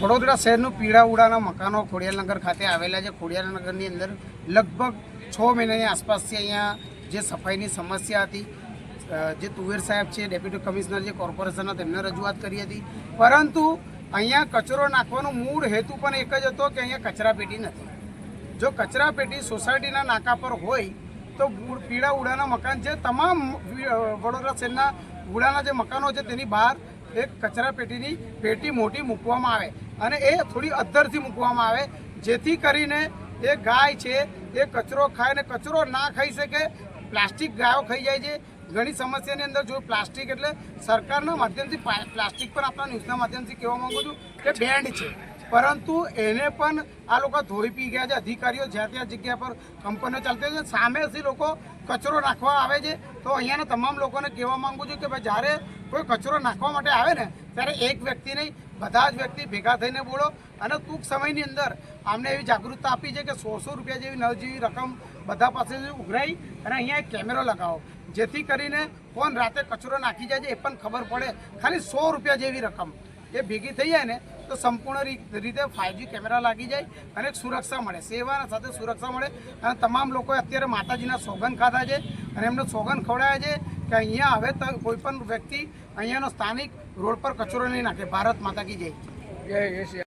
વડોદરા શહેરનું પીળા ઉડાના મકાનો ખોડિયાલનગર ખાતે આવેલા છે. ખોડિયાલનગરની અંદર લગભગ છ મહિનાની આસપાસથી અહીંયા જે સફાઈની સમસ્યા હતી જે તુવેર સાહેબ છે, ડેપ્યુટી કમિશનર જે કોર્પોરેશનના તેમને રજૂઆત કરી હતી. પરંતુ અહીંયા કચરો નાખવાનો મૂળ હેતુ પણ એક જ હતો કે અહીંયા કચરાપેટી નથી. જો કચરાપેટી સોસાયટીના નાકા પર હોય, તો ઉ- પીળા ઉડાના મકાન છે તમામ વડોદરા શહેરના ઉડાના જે મકાનો છે તેની બહાર એક કચરા પેટીની પેટી મોટી મૂકવામાં આવે અને એ થોડી અદ્ધરથી મૂકવામાં આવે, જેથી કરીને એ ગાય છે, એ કચરો ખાય ને કચરો ના ખાઈ શકે, પ્લાસ્ટિક ગાયો ખાઈ જાય છે. ઘણી સમસ્યાની અંદર જો પ્લાસ્ટિક એટલે સરકારના માધ્યમથી પ્લાસ્ટિક પર આપણા ન્યૂઝના માધ્યમથી કહેવા માંગુ છું કે બેન્ડ છે. પરંતુ એને પણ આ લોકો ધોઈ પી ગયા છે. અધિકારીઓ જ્યાં ત્યાં જગ્યા પર કંપનીઓ ચાલતી હોય છે. સામેથી લોકો કચરો નાખવા આવે છે. તો અહીંયાના તમામ લોકોને કહેવા માંગુ છું કે ભાઈ જ્યારે કોઈ કચરો નાખવા માટે આવે ને, ત્યારે એક વ્યક્તિ નહીં, બધા જ વ્યક્તિ ભેગા થઈને બોલો. અને ટૂંક સમયની અંદર આમને એવી જાગૃતતા આપી છે કે સો સો રૂપિયા જેવી નવજીવી રકમ બધા પાસેથી ઉઘરાઈ અને અહીંયા એક કેમેરો લગાવો. જેથી કરીને કોણ રાતે કચરો નાખી જાય છે એ પણ ખબર પડે. ખાલી સો રૂપિયા જેવી રકમ. એ ભેગી થઈ જાય ને, તો સંપૂર્ણ રીતે ફાઇવજી કેમેરા લાગી જાય અને સુરક્ષા મળે. સેવા સાથે સુરક્ષા મળે. અને તમામ લોકોએ અત્યારે માતાજીના સોગંદ ખાધા છે અને એમને સોગન ખવડાવ્યા છે. કે અહીંયા હવે તો કોઈ પણ વ્યક્તિ અહીંયાનો સ્થાનિક રોડ પર કચરો નહીં નાખે. ભારત માતા કી જય.